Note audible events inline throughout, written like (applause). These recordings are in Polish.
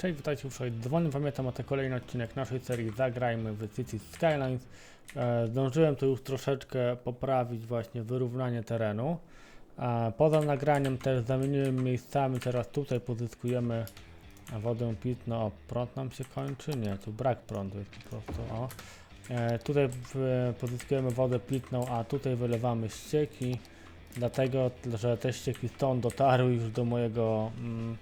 Cześć, witajcie w dowolnym pamiętam o ten kolejny odcinek naszej serii Zagrajmy w City Skylines. E, zdążyłem tu już troszeczkę poprawić właśnie wyrównanie terenu. E, poza nagraniem też zamieniłem miejscami, teraz tutaj pozyskujemy wodę pitną. O, prąd nam się kończy? Nie, tu brak prądu jest po prostu, o. E, tutaj pozyskujemy wodę pitną, a tutaj wylewamy ścieki. Dlatego, że te ścieki stąd dotarły już do mojego mm,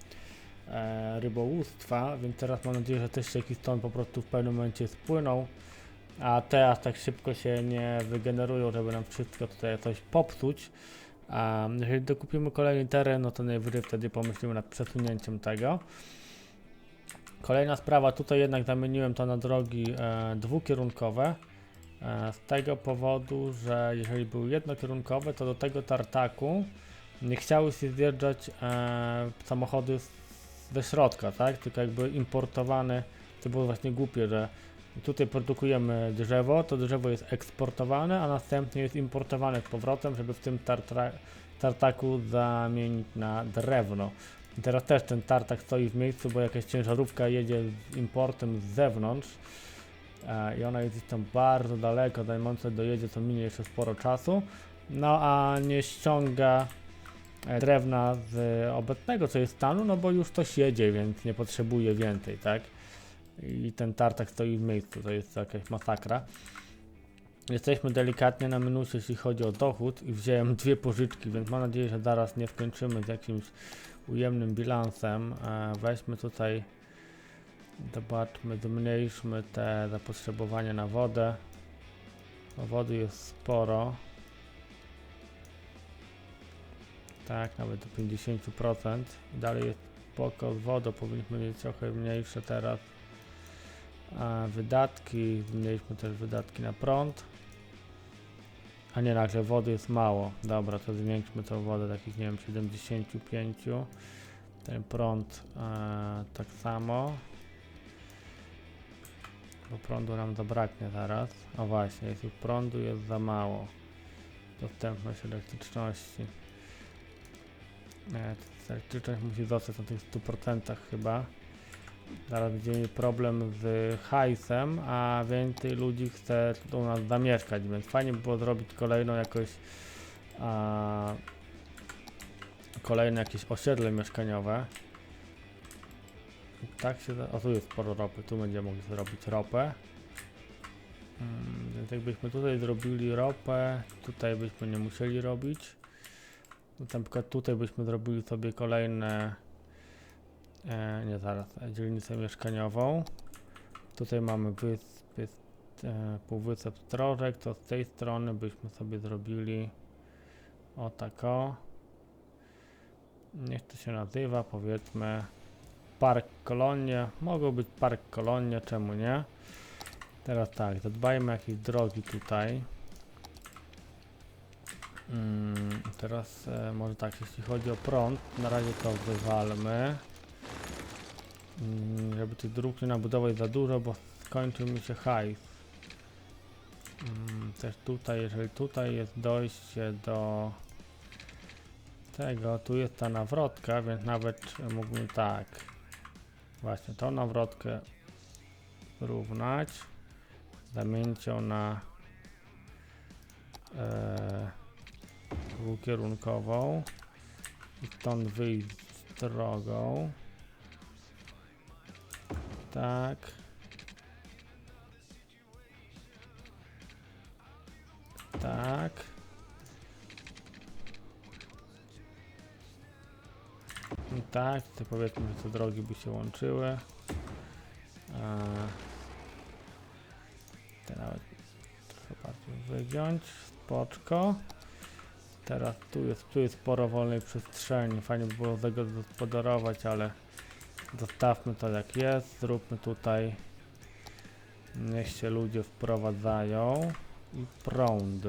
rybołówstwa, więc teraz mam nadzieję, że te ścieki stąd po prostu w pewnym momencie spłyną, a te aż tak szybko się nie wygenerują, żeby nam wszystko tutaj coś popsuć. A jeżeli dokupimy kolejny teren, no to najwyżej wtedy pomyślimy nad przesunięciem tego. Kolejna sprawa, tutaj jednak zamieniłem to na drogi e, dwukierunkowe. E, z tego powodu, że jeżeli były jednokierunkowe, to do tego tartaku nie chciały się zjeżdżać e, samochody z, ze środka, tak? Tylko jakby importowane. To było właśnie głupie, że tutaj produkujemy drzewo, to drzewo jest eksportowane, a następnie jest importowane z powrotem, żeby w tym tartra, tartaku zamienić na drewno. I teraz też ten tartak stoi w miejscu, bo jakaś ciężarówka jedzie z importem z zewnątrz e, i ona jest tam bardzo daleko, sobie dojedzie, to minie jeszcze sporo czasu. No a nie ściąga drewna z obecnego co jest stanu, no bo już to siedzie, więc nie potrzebuje więcej, tak? I ten tartak stoi w miejscu, to jest jakaś masakra. Jesteśmy delikatnie na minusie, jeśli chodzi o dochód i wziąłem dwie pożyczki, więc mam nadzieję, że zaraz nie skończymy z jakimś ujemnym bilansem. E, weźmy tutaj, zobaczmy, zmniejszmy te zapotrzebowanie na wodę. Wody jest sporo. Tak, nawet do 50%. Dalej jest spoko z wodą, powinniśmy mieć trochę mniejsze teraz. A wydatki, zmniejszmy też wydatki na prąd. A nie, nagle wody jest mało. Dobra, to zwiększmy tą wodę takich, nie wiem, 75. Ten prąd e, tak samo. Bo prądu nam zabraknie zaraz. O właśnie, jeśli prądu jest za mało. Dostępność elektryczności. Elektryczność musi zostać na tych 100% chyba. Zaraz będziemy problem z hajsem, a więcej ludzi chce u nas zamieszkać, więc fajnie by było zrobić kolejną jakoś a, kolejne jakieś osiedle mieszkaniowe. Tak się, o tu jest sporo ropy, tu będziemy mogli zrobić ropę. Mm, więc jakbyśmy tutaj zrobili ropę, tutaj byśmy nie musieli robić. Na przykład tutaj byśmy zrobili sobie kolejne E, nie zaraz, e, dzielnicę mieszkaniową. Tutaj mamy wyspy, e, półwysep Strożek, to z tej strony byśmy sobie zrobili o tako. Niech to się nazywa, powiedzmy Park Kolonie. Mogą być Park Kolonie, czemu nie? Teraz tak, zadbajmy o jakieś drogi tutaj. Mm, teraz e, może tak, jeśli chodzi o prąd, na razie to wywalmy. Mm, żeby tych dróg nie nabudować za dużo, bo skończył mi się hajs. Mm, Też tutaj, jeżeli tutaj jest dojście do tego, tu jest ta nawrotka, więc nawet mógłbym tak. Właśnie tą nawrotkę równać. Zamienić ją na e, dwukierunkową i stąd wyjść drogą. Tak. Tak. I tak, to powiedzmy, że te drogi by się łączyły. A, te nawet trochę bardziej wygiąć. Spoczko. Teraz tu jest, tu jest sporo wolnej przestrzeni. Fajnie by było tego zagospodarować, ale Zostawmy to jak jest, zróbmy tutaj niech się ludzie wprowadzają. I prąd.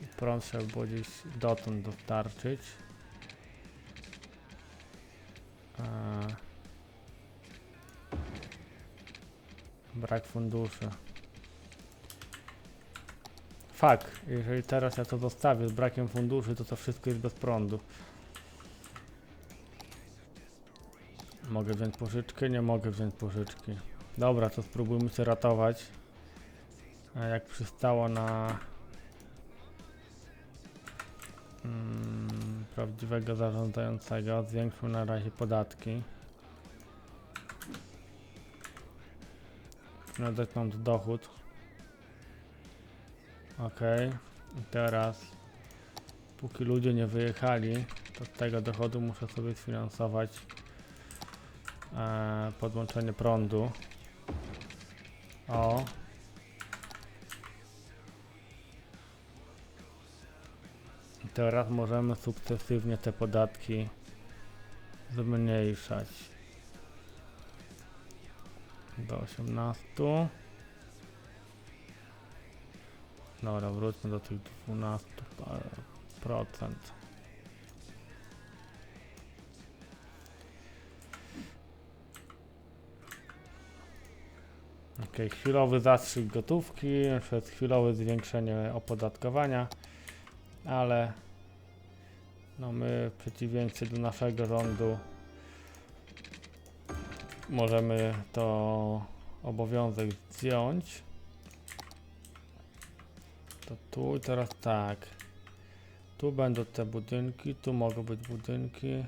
I prąd trzeba było gdzieś dotąd dostarczyć. A... brak funduszy Fak, jeżeli teraz ja to zostawię z brakiem funduszy, to to wszystko jest bez prądu Mogę wziąć pożyczkę? Nie mogę wziąć pożyczki. Dobra, to spróbujmy się ratować. A jak przystało na mm, prawdziwego zarządzającego, zwiększmy na razie podatki. No dać nam tu dochód. Ok. I teraz, póki ludzie nie wyjechali, to z tego dochodu muszę sobie sfinansować e, podłączenie prądu. O. I teraz możemy sukcesywnie te podatki zmniejszać. Do 18. Dobra, wróćmy do tych 12 pa- procent. Ok, chwilowy zastrzyk gotówki, przez chwilowe zwiększenie opodatkowania, ale no my w przeciwieństwie do naszego rządu możemy to obowiązek zdjąć. Tu i teraz tak. Tu będą te budynki, tu mogą być budynki.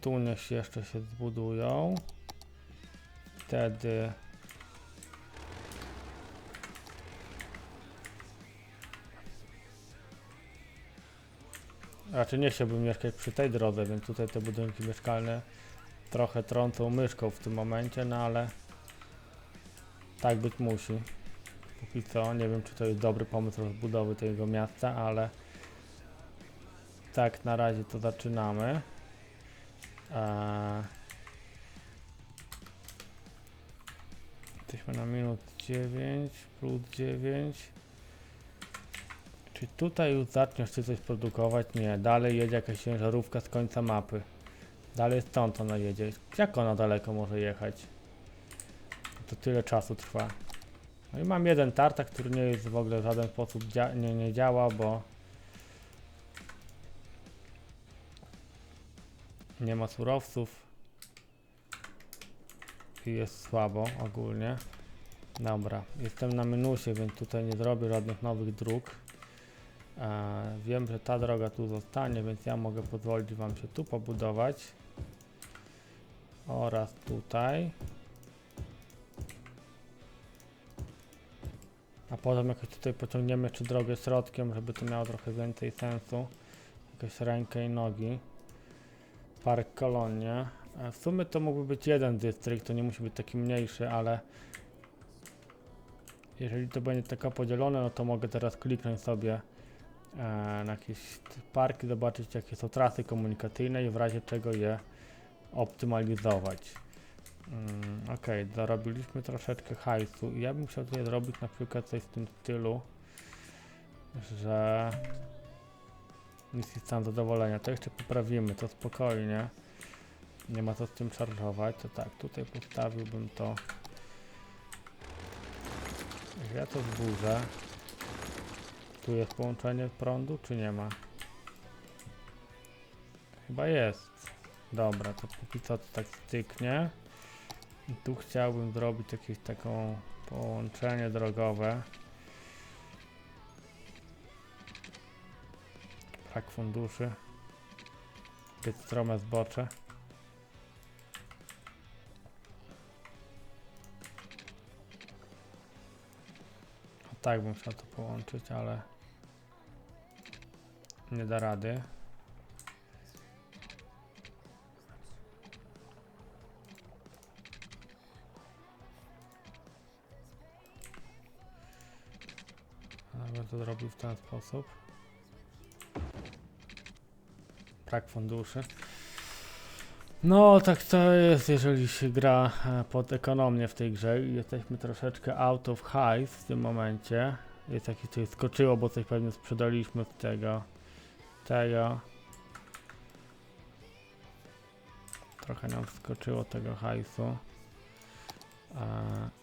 Tu niech jeszcze się zbudują. Wtedy Raczej nie chciałbym mieszkać przy tej drodze, więc tutaj te budynki mieszkalne trochę trącą myszką w tym momencie, no ale tak być musi. Póki co, nie wiem czy to jest dobry pomysł rozbudowy tego miasta, ale tak na razie to zaczynamy. Eee, jesteśmy na minus 9 plus 9. Czy tutaj już zaczniesz coś produkować? Nie, dalej jedzie jakaś ciężarówka z końca mapy. Dalej stąd ona jedzie. Jak ona daleko może jechać? To tyle czasu trwa. No i mam jeden tartak, który nie jest w ogóle w żaden sposób dzia nie, nie działa, bo nie ma surowców i jest słabo ogólnie. Dobra, jestem na minusie, więc tutaj nie zrobię żadnych nowych dróg. E, wiem, że ta droga tu zostanie, więc ja mogę pozwolić Wam się tu pobudować oraz tutaj. Potem jakoś tutaj pociągniemy jeszcze drogę środkiem, żeby to miało trochę więcej sensu. Jakąś rękę i nogi. Park Kolonie. E, W sumie to mógłby być jeden dystrykt, to nie musi być taki mniejszy, ale jeżeli to będzie taka podzielone, no to mogę teraz kliknąć sobie e, na jakieś parki, zobaczyć jakie są trasy komunikacyjne i w razie czego je optymalizować. Mm, ok, zarobiliśmy troszeczkę hajsu ja bym chciał tutaj zrobić na przykład coś w tym stylu, że misji stan zadowolenia. To jeszcze poprawimy, to spokojnie. Nie ma co z tym szarżować. To tak, tutaj postawiłbym to. Ja to zburzę. Tu jest połączenie prądu, czy nie ma? Chyba jest. Dobra, to póki co to tak styknie. I tu chciałbym zrobić jakieś taką połączenie drogowe. Brak funduszy. Zbyt strome zbocze. O tak bym chciał to połączyć, ale nie da rady. To zrobił w ten sposób. Brak funduszy. No, tak to jest, jeżeli się gra e, pod ekonomię w tej grze i jesteśmy troszeczkę out of high w tym momencie. Jest jakieś coś skoczyło, bo coś pewnie sprzedaliśmy z tego. Tego. Trochę nam skoczyło tego hajsu. E,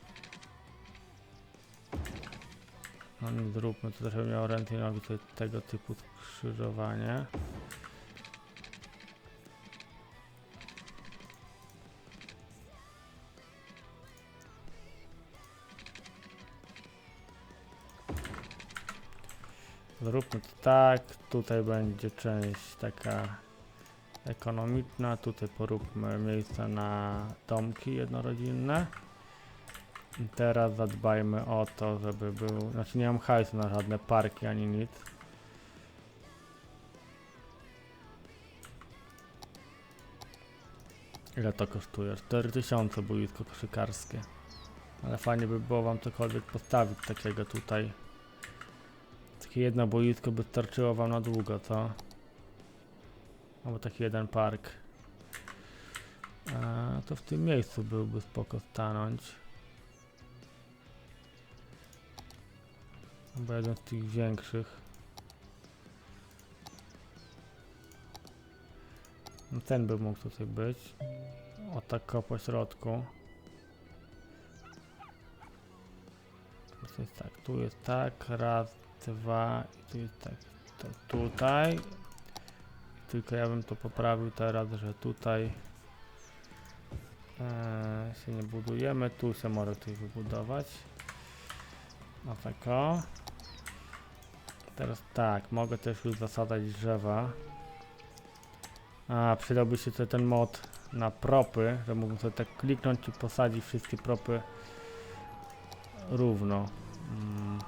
No nie zróbmy, to też bym miał ręce i nogi tego typu skrzyżowanie. Zróbmy to tak, tutaj będzie część taka ekonomiczna, tutaj poróbmy miejsca na domki jednorodzinne. I teraz zadbajmy o to, żeby był, znaczy nie mam hajsu na żadne parki ani nic. Ile to kosztuje? 4000 boisko koszykarskie. Ale fajnie by było wam cokolwiek postawić takiego tutaj. Takie jedno boisko by starczyło wam na długo, co? Albo taki jeden park. Eee, to w tym miejscu byłby spoko stanąć. Albo jeden z tych większych. No ten by mógł tutaj być. O tak po środku. To jest tak, tu jest tak, raz, dwa, i tu jest tak, to tutaj. Tylko ja bym to poprawił teraz, że tutaj e, się nie budujemy, tu się może coś wybudować. O tak o. Teraz tak, mogę też już zasadzać drzewa. A, przydałby się tutaj ten mod na propy, że mógłbym sobie tak kliknąć i posadzić wszystkie propy równo. Mm.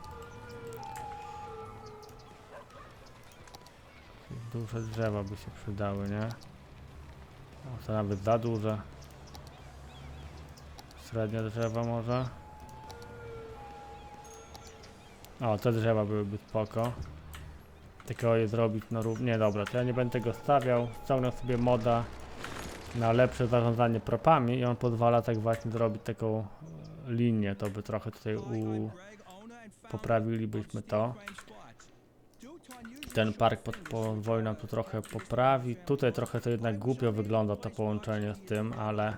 Duże drzewa by się przydały, nie? O, to nawet za duże. Średnie drzewa może. O, te drzewa byłyby spoko. Takiego je zrobić na rów... Nie, dobra, to ja nie będę tego stawiał. Ściągnę sobie moda na lepsze zarządzanie propami i on pozwala tak właśnie zrobić taką e, linię. To by trochę tutaj u... poprawilibyśmy to. Ten park pod, pozwoli nam tu trochę poprawić. Tutaj trochę to jednak głupio wygląda to połączenie z tym, ale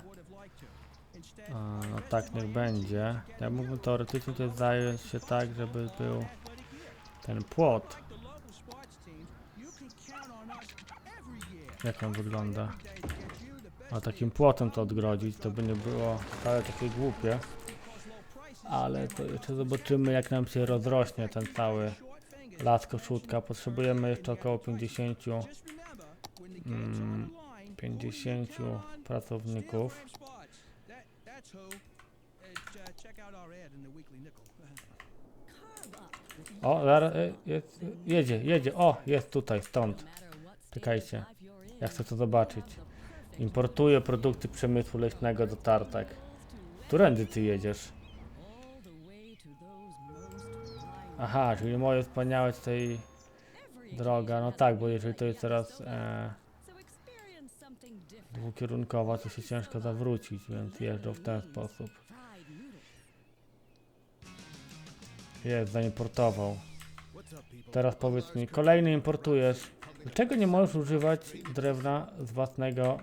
a, no tak niech będzie. Ja mógłbym teoretycznie tutaj zająć się tak, żeby był ten płot. Jak on wygląda? A takim płotem to odgrodzić, to by nie było wcale takie głupie. Ale to jeszcze zobaczymy jak nam się rozrośnie ten cały las koszutka. Potrzebujemy jeszcze około 50 mm, 50 pracowników. O, zaraz, e, jest, jedzie, jedzie, o, jest tutaj, stąd. Czekajcie, ja chcę to zobaczyć. Importuję produkty przemysłu leśnego do tartak. Którędy ty jedziesz? Aha, czyli moje wspaniałe tutaj droga, no tak, bo jeżeli to jest teraz e, dwukierunkowa, to się ciężko zawrócić, więc jeżdżą w ten sposób. Jest, zaimportował. Teraz powiedz mi, kolejny importujesz. Dlaczego nie możesz używać drewna z własnego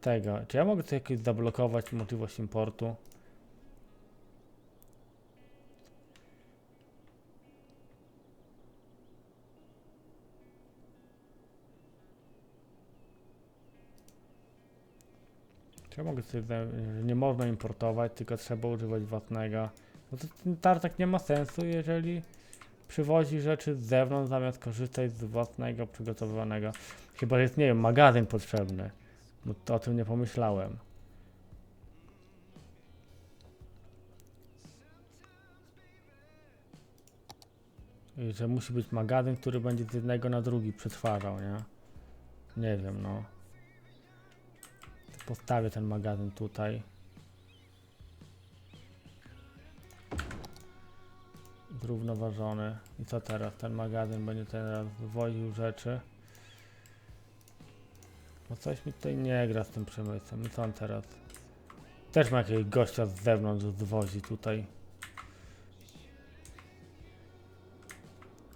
tego? Czy ja mogę tu jakoś zablokować możliwość importu? Ja mogę sobie, że nie można importować, tylko trzeba używać własnego? No to ten tartak nie ma sensu, jeżeli przywozi rzeczy z zewnątrz, zamiast korzystać z własnego przygotowywanego. Chyba, jest, nie wiem, magazyn potrzebny. Bo to o tym nie pomyślałem. I że musi być magazyn, który będzie z jednego na drugi przetwarzał, nie? Nie wiem, no. Postawię ten magazyn tutaj. Zrównoważony. I co teraz? Ten magazyn będzie teraz woził rzeczy. No coś mi tutaj nie gra z tym przemysłem. I co on teraz? Też ma jakiegoś gościa z zewnątrz zwozi tutaj.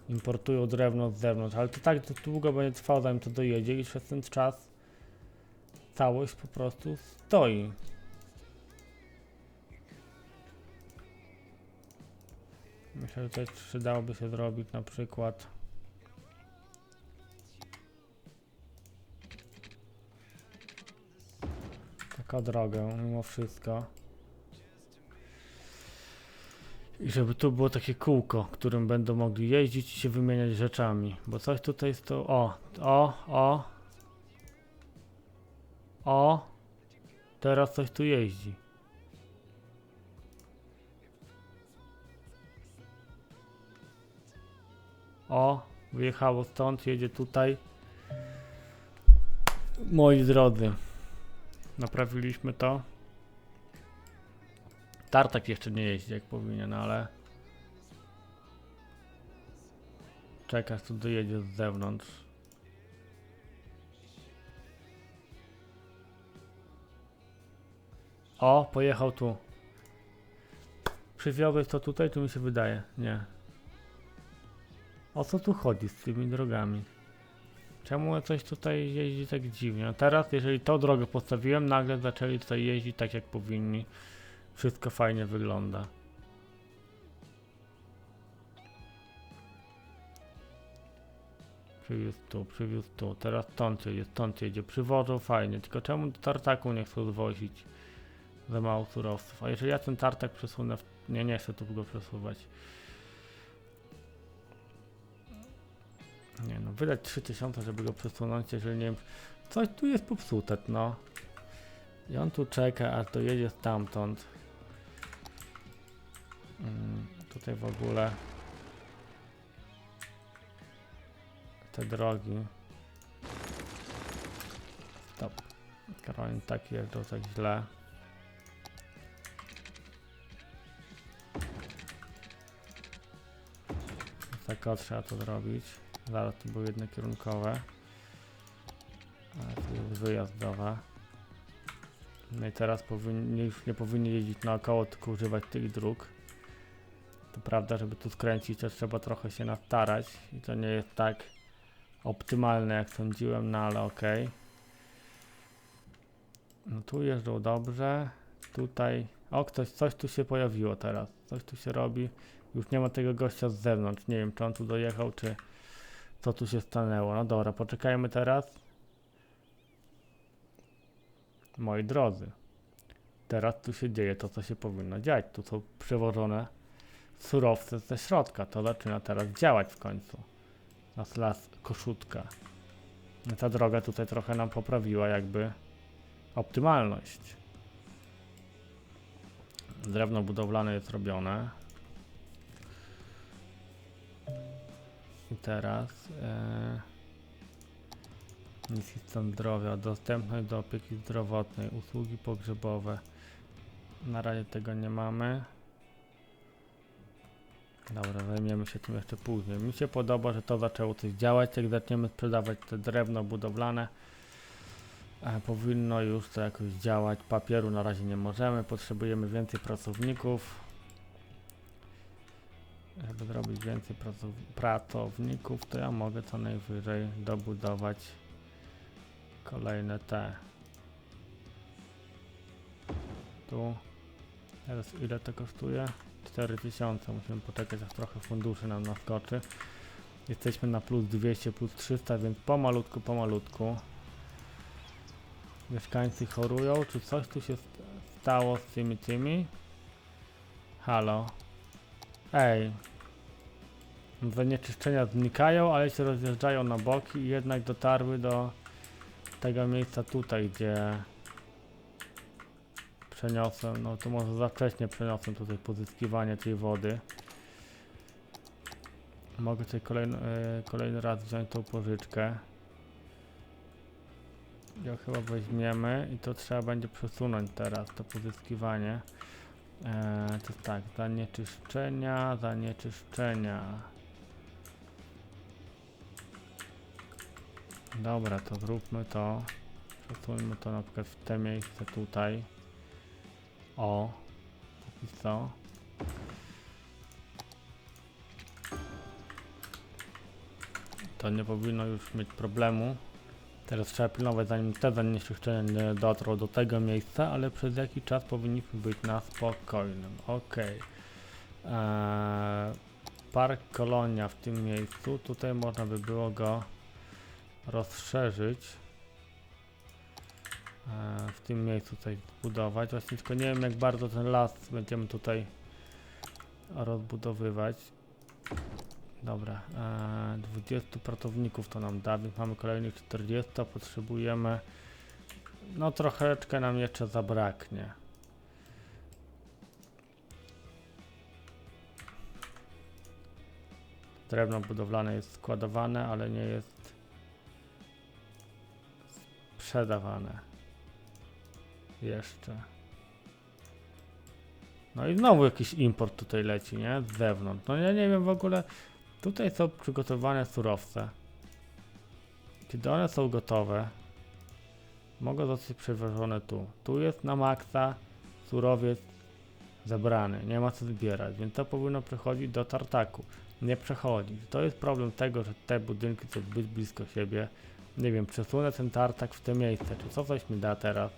Importują drewno z zewnątrz, ale to tak długo będzie trwało zanim to dojedzie i przez ten czas całość po prostu stoi. Myślę, że też przydałoby się zrobić na przykład taką drogę mimo wszystko. I żeby tu było takie kółko, którym będą mogli jeździć i się wymieniać rzeczami. Bo coś tutaj jest to. O, o, o. O. Teraz coś tu jeździ. O, wyjechało stąd, jedzie tutaj. Moi drodzy, naprawiliśmy to. Tartak jeszcze nie jeździ jak powinien, ale czekasz tu dojedzie z zewnątrz. O, pojechał tu. Przywiozłeś to tutaj, czy mi się wydaje? Nie. O co tu chodzi z tymi drogami? Czemu coś tutaj jeździ tak dziwnie? No teraz, jeżeli tą drogę postawiłem, nagle zaczęli tutaj jeździć tak jak powinni. Wszystko fajnie wygląda. Przywiózł tu, przywiózł tu, teraz stąd jedzie, stąd jedzie, przywożą fajnie, tylko czemu do tartaku nie chcą zwozić? Za mało surowców, a jeżeli ja ten tartak przesunę, w... nie, nie chcę tu go przesuwać. Nie no, wydać 3000, żeby go przesunąć, jeżeli nie wiem, coś tu jest popsute, no. I on tu czeka, aż dojedzie stamtąd. Mm, tutaj w ogóle te drogi. Stop. Karolin tak jeżdżą tak źle. Tak o, trzeba to zrobić. Zaraz to były jednokierunkowe. Ale to jest wyjazdowe. No i teraz powinni, już nie powinni jeździć naokoło, tylko używać tych dróg. To prawda, żeby tu skręcić, to trzeba trochę się nastarać i to nie jest tak optymalne jak sądziłem, no ale okej. No tu jeżdżą dobrze, tutaj... O, ktoś, coś tu się pojawiło teraz, coś tu się robi. Już nie ma tego gościa z zewnątrz, nie wiem czy on tu dojechał, czy co tu się stanęło. No dobra, poczekajmy teraz. Moi drodzy, teraz tu się dzieje to, co się powinno dziać. Tu są przewożone surowce ze środka. To zaczyna teraz działać w końcu. Nas las Koszutka. Ta droga tutaj trochę nam poprawiła jakby optymalność. Drewno budowlane jest robione. Teraz misji stan zdrowia, dostępność do opieki zdrowotnej, usługi pogrzebowe. Na razie tego nie mamy. Dobra, zajmiemy się tym jeszcze później. Mi się podoba, że to zaczęło coś działać. Jak zaczniemy sprzedawać te drewno budowlane, e, powinno już to jakoś działać. Papieru na razie nie możemy, potrzebujemy więcej pracowników. Żeby zrobić więcej pracow- pracowników, to ja mogę co najwyżej dobudować kolejne te. Tu. Teraz ile to kosztuje? 4000. Musimy poczekać, aż trochę funduszy nam naskoczy. Jesteśmy na plus 200, plus 300, więc pomalutku, pomalutku. Mieszkańcy chorują. Czy coś tu się st- stało z tymi tymi? Halo. Ej. Zanieczyszczenia znikają, ale się rozjeżdżają na boki i jednak dotarły do tego miejsca tutaj, gdzie przeniosłem, no to może za wcześnie przeniosłem tutaj pozyskiwanie tej wody. Mogę tutaj kolejny, e, kolejny raz wziąć tą pożyczkę. Ją chyba weźmiemy i to trzeba będzie przesunąć teraz, to pozyskiwanie. E, to tak, zanieczyszczenia, zanieczyszczenia. Dobra, to zróbmy to. Przesuńmy to na przykład w te miejsce tutaj. O, i co? To nie powinno już mieć problemu. Teraz trzeba pilnować zanim te zanieczyszczenia nie dotrą do tego miejsca, ale przez jakiś czas powinniśmy być na spokojnym. Ok. Eee, park Kolonia w tym miejscu. Tutaj można by było go rozszerzyć. Eee, w tym miejscu coś zbudować. Właśnie tylko nie wiem jak bardzo ten las będziemy tutaj rozbudowywać. Dobra, e, 20 pracowników to nam da, więc mamy kolejnych 40, a potrzebujemy no troszeczkę nam jeszcze zabraknie. Drewno budowlane jest składowane, ale nie jest sprzedawane. Jeszcze. No i znowu jakiś import tutaj leci, nie? Z zewnątrz. No ja nie wiem w ogóle. Tutaj są przygotowane surowce. Kiedy one są gotowe, mogą zostać przewożone tu. Tu jest na maksa surowiec zebrany, nie ma co zbierać, więc to powinno przechodzić do tartaku. Nie przechodzi. To jest problem tego, że te budynki są zbyt blisko siebie. Nie wiem, przesunę ten tartak w te miejsce, czy co coś mi da teraz.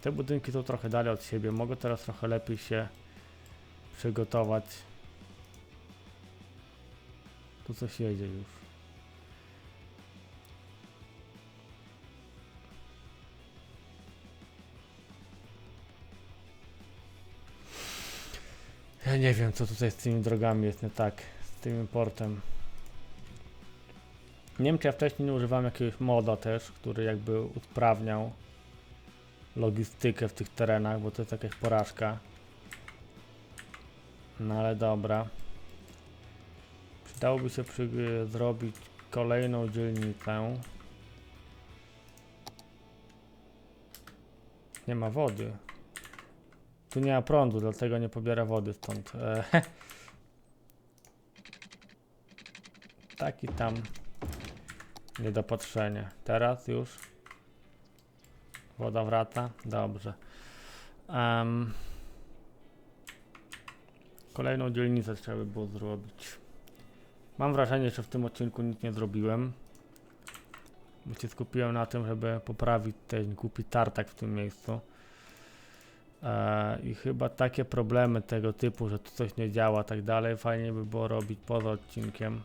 Te budynki są trochę dalej od siebie, mogę teraz trochę lepiej się przygotować. Tu coś jedzie już. Ja nie wiem, co tutaj z tymi drogami jest nie tak, z tym importem. Nie wiem, czy ja wcześniej nie używałem jakiegoś moda też, który jakby usprawniał logistykę w tych terenach, bo to jest jakaś porażka. No ale dobra. Przydałoby się przy, zrobić kolejną dzielnicę. Nie ma wody. Tu nie ma prądu, dlatego nie pobiera wody stąd. E, (laughs) Taki tam niedopatrzenie. Teraz już woda wraca. Dobrze. Em, kolejną dzielnicę trzeba by było zrobić. Mam wrażenie, że w tym odcinku nic nie zrobiłem. Bo się skupiłem na tym, żeby poprawić ten głupi tartak w tym miejscu. E, I chyba takie problemy tego typu, że tu coś nie działa, tak dalej, fajnie by było robić poza odcinkiem.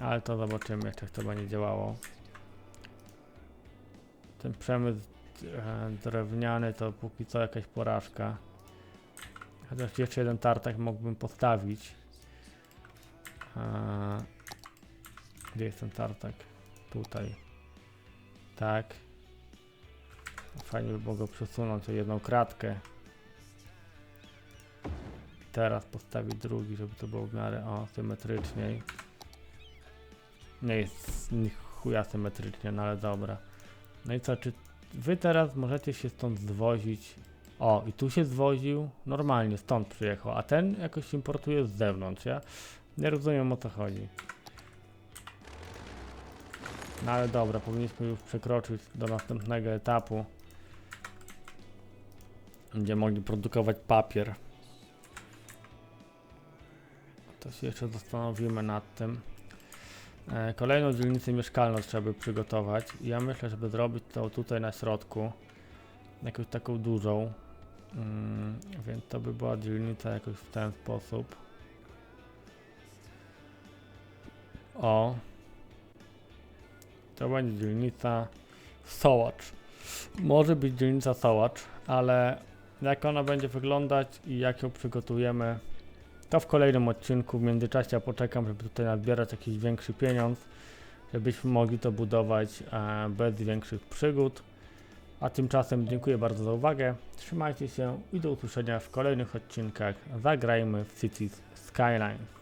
Ale to zobaczymy, jak to będzie działało. Ten przemysł drewniany to póki co jakaś porażka. Chociaż jeszcze jeden tartak mógłbym postawić. E, gdzie jest ten tartak? Tutaj. Tak. Fajnie by było go przesunąć o jedną kratkę. Teraz postawić drugi, żeby to było w miarę o symetryczniej. Nie jest chuja symetrycznie, no ale dobra. No i co, czy wy teraz możecie się stąd zwozić? O, i tu się zwoził, normalnie stąd przyjechał, a ten jakoś importuje z zewnątrz, ja nie rozumiem o co chodzi. No ale dobra, powinniśmy już przekroczyć do następnego etapu. Będziemy mogli produkować papier. To się jeszcze zastanowimy nad tym. E, Kolejną dzielnicę mieszkalną trzeba by przygotować. Ja myślę, żeby zrobić to tutaj na środku. Jakąś taką dużą. Mm, więc to by była dzielnica jakoś w ten sposób. O. To będzie dzielnica Sołacz. Może być dzielnica Sołacz, ale jak ona będzie wyglądać i jak ją przygotujemy, to w kolejnym odcinku. W międzyczasie poczekam, żeby tutaj nazbierać jakiś większy pieniądz, żebyśmy mogli to budować e, bez większych przygód. A tymczasem dziękuję bardzo za uwagę. Trzymajcie się i do usłyszenia w kolejnych odcinkach. Zagrajmy w Cities Skylines.